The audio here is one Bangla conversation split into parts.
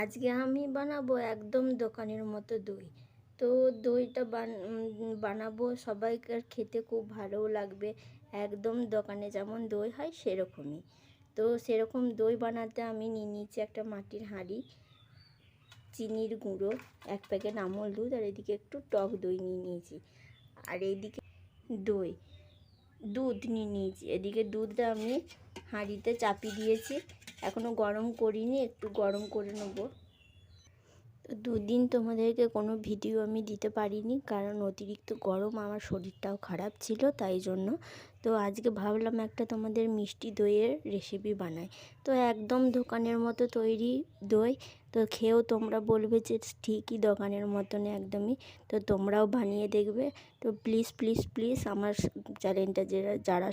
আজকে আমি বানাবো একদম দোকানের মতো দই। তো দইটা বানাবো, সবাইকার খেতে খুব ভালোও লাগবে। একদম দোকানে যেমন দই হয় সেরকমই। তো সেরকম দই বানাতে আমি নিয়ে নিয়েছি একটা মাটির হাঁড়ি, চিনির গুঁড়ো, এক প্যাকেট আমল দুধ, আর এদিকে একটু টক দই নিয়ে নিয়েছি। আর এইদিকে দই, দুধ নিয়ে নিয়েছি। এদিকে দুধটা আমি হাঁড়িতে চাপি দিয়েছি। এখনও গরম করিনি, একটু গরম করে নেব। দুদিন তোমাদেরকে কোনো ভিডিও আমি দিতে পারিনি, কারণ অতিরিক্ত গরম আমার শরীরটাও খারাপ ছিল, তাই জন্য তো আজকে ভাবলাম একটা তোমাদের মিষ্টি দইয়ের রেসিপি বানাই। তো একদম দোকানের মতো তৈরি দই, তো খেয়েও তোমরা বলবে যে ঠিকই দোকানের মতন একদমই, তো তোমরাও বানিয়ে দেখবে। তো প্লিজ প্লিজ প্লিজ আমার চ্যানেলটা যারা যারা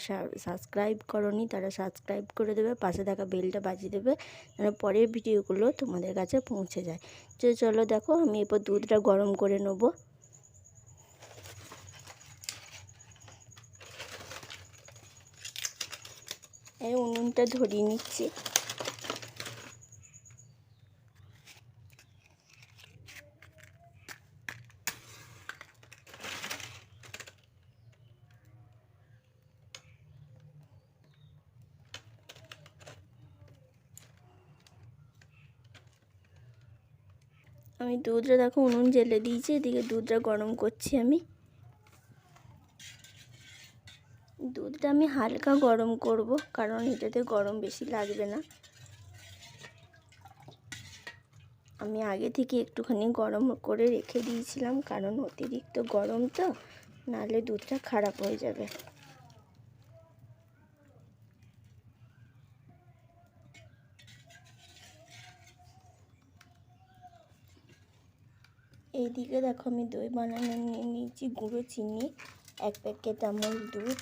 সাবস্ক্রাইব করনি তারা সাবস্ক্রাইব করে দেবে, পাশে থাকা বেলটা বাজিয়ে দেবে, যেন পরের ভিডিওগুলো তোমাদের কাছে পৌঁছে যায়। তো চলো দেখো আমি এরপর দুধটা গরম করে নেব। এই উনুনটা ধরিয়ে নিচ্ছি। আমি দুধটা দেখো উনুন জেলে দিয়েছি, এদিকে দুধটা গরম করছি আমি। দুধটা আমি হালকা গরম করব, কারণ এটাতে গরম বেশি লাগবে না। আমি আগে থেকে একটুখানি গরম করে রেখে দিয়েছিলাম, কারণ অতিরিক্ত গরম তো, নাহলে দুধটা খারাপ হয়ে যাবে। এইদিকে দেখো আমি দই বানানো নিয়ে নিয়েছি, গুঁড়ো চিনি, এক প্যাকেট আমল দুধ।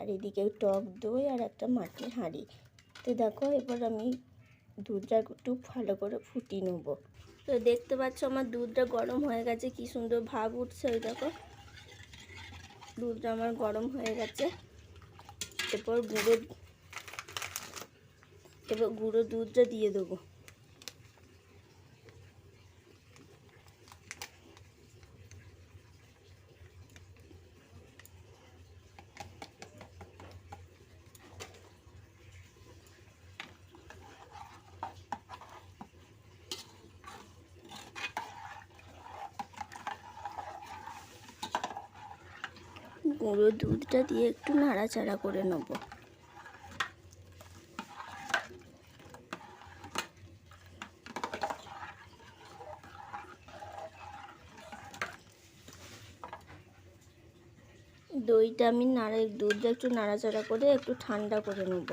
এদিকে টক দই আর একটা মাটির হাঁড়ি। তো দেখো, এবার আমি দুধটা একটু ভালো করে ফুটিয়ে নেব। তো দেখতে পাচ্ছ আমার দুধটা গরম হয়ে গেছে, কি সুন্দর ভাব উঠছে ওই দেখো। দুধটা আমার গরম হয়ে গেছে। এরপর গুঁড়ো, এবার গুঁড়ো দুধটা দিয়ে দেবো। গুঁড়ো দুধটা দিয়ে একটু নাড়াচাড়া করে নেব। দইটা আমি নাড়া দুধটা একটু নাড়াচাড়া করে একটু ঠান্ডা করে নেব।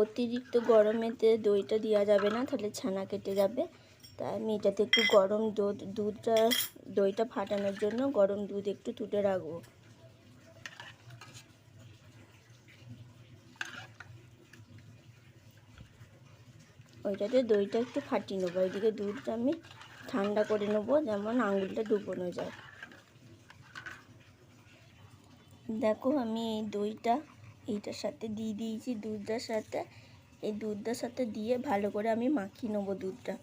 অতিরিক্ত গরমেতে দইটা দেওয়া যাবে না, তাহলে ছানা কেটে যাবে। তাই আমি এটাতে একটু গরম দুধ, দুধটা, দইটা ফাটানোর জন্য গরম দুধ একটু তুলে রাখব। ওইটাতে দইটা একটু ফাটিয়ে নেব ওইদিকে দুধটা আমি ঠান্ডা করে নেব, যেমন আঙুলটা ডুবোনো যায়। দেখো আমি এই দইটা এইটার সাথে দিয়ে দিয়েছি দুধটার সাথে। এই দুধটার সাথে দিয়ে ভালো করে আমি মাখিয়ে নেব দুধটা।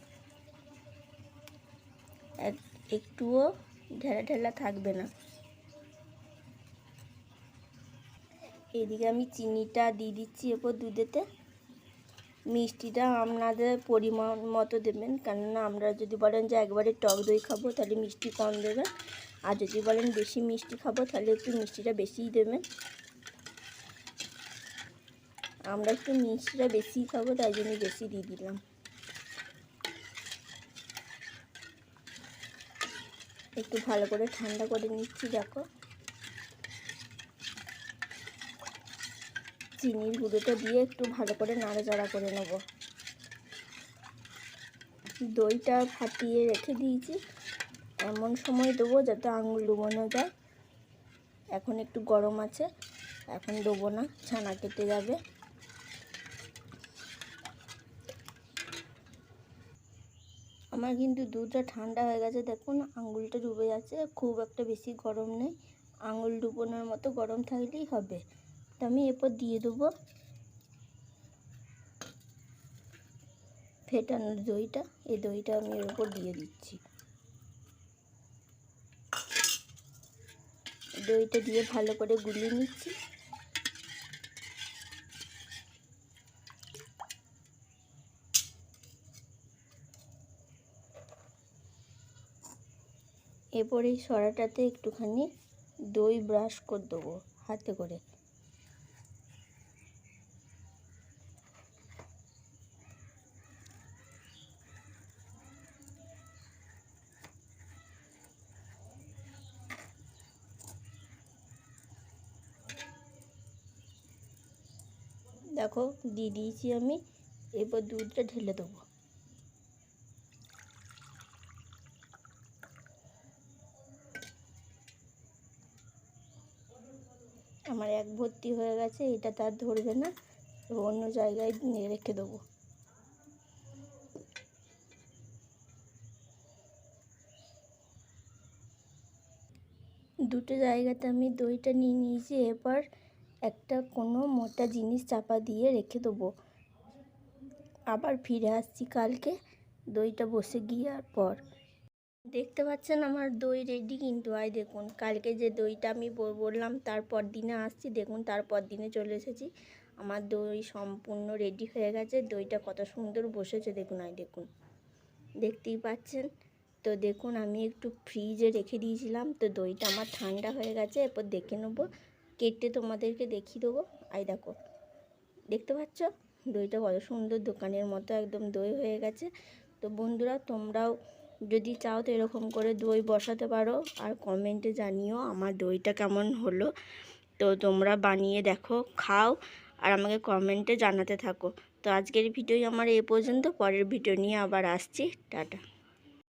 এক, একটুও ঢেলা ঢেলা থাকবে না। এদিকে আমি চিনিটা দিয়ে দিচ্ছি এরপর দুধেতে। মিষ্টিটা আপনাদের পরিমাণ মতো দেবেন, কেননা আমরা যদি বলেন যে একবারে টক দই খাব তাহলে মিষ্টি কম দেবেন। আর যদি বলেন বেশি মিষ্টি খাব তাহলে একটু মিষ্টিটা বেশিই দেবেন। আমরা একটু মিষ্টিটা বেশি খাব, তাই জন্য বেশি দিয়ে দিলাম। একটু ভালো করে ঠান্ডা করে নিচ্ছি, দেখো। চিনির গুঁড়োটা দিয়ে একটু ভালো করে নাড়াচাড়া করে নেব। দইটা ফাটিয়ে রেখে দিয়েছি। এমন সময় দেবো যাতে আঙুল ডুবোনো যায়। এখন একটু গরম আছে, এখন দেবো না, ছানা কেটে যাবে। আমার কিন্তু দুধটা ঠান্ডা হয়ে গেছে। দেখুন, আঙুলটা ডুবে যাচ্ছে। খুব একটা বেশি গরম নেই। আঙুল ডুবোনোর মতো গরম থাকলেই হবে। তো আমি এরপর দিয়ে দেবো ফেটানো দইটা। এই দইটা আমি এর উপর দিয়ে দিচ্ছি। দইটা দিয়ে ভালো করে গুলিয়ে নিচ্ছি। এরপর এই সরাটাতে একটুখানি দই ব্রাশ করে দেবো, হাতে করে। দেখো, দিয়ে দিয়েছি আমি, এরপর দুধটা ঢেলে দেবো। আমার এক ভর্তি হয়ে গেছে এটা তার ধরবে না। অন্য জায়গায় রেখে দেবো। দুটো জায়গাতে আমি দইটা নিয়ে নিয়েছি, এবার একটা কোনো মোটা জিনিস চাপা দিয়ে রেখে দেবো। আবার ফিরে আসছি কালকে, দইটা বসে গিয়ার পর। দেখতে পাচ্ছেন আমার দই রেডি কিন্তু, আয় দেখুন, কালকে যে দইটা আমি বললাম তারপর দিনে আসছি, দেখুন তারপর দিনে চলে এসেছি, আমার দই সম্পূর্ণ রেডি হয়ে গেছে, দইটা কত সুন্দর বসেছে, দেখুন, আয় দেখুন, দেখতেই পাচ্ছেন, তো দেখুন আমি একটু ফ্রিজে রেখে দিয়েছিলাম, তো দইটা আমার ঠান্ডা হয়ে গেছে, এরপর দেখে নেব, কেটে তোমাদেরকে দেখিয়ে দেবো আই দেখো, দেখতে পাচ্ছ, দইটা কত সুন্দর দোকানের মতো একদম দই হয়ে গেছে, তো বন্ধুরা তোমরাও যদি চাও তো এরকম করে দই বসাতে পারো আর কমেন্টে জানিও আমার দইটা কেমন হলো। তো তোমরা বানিয়ে দেখো, খাও আর আমাকে কমেন্টে জানাতে থাকো। তো আজকের ভিডিও আমার এ পর্যন্ত, পরের ভিডিও নিয়ে আবার আসছি। টাটা।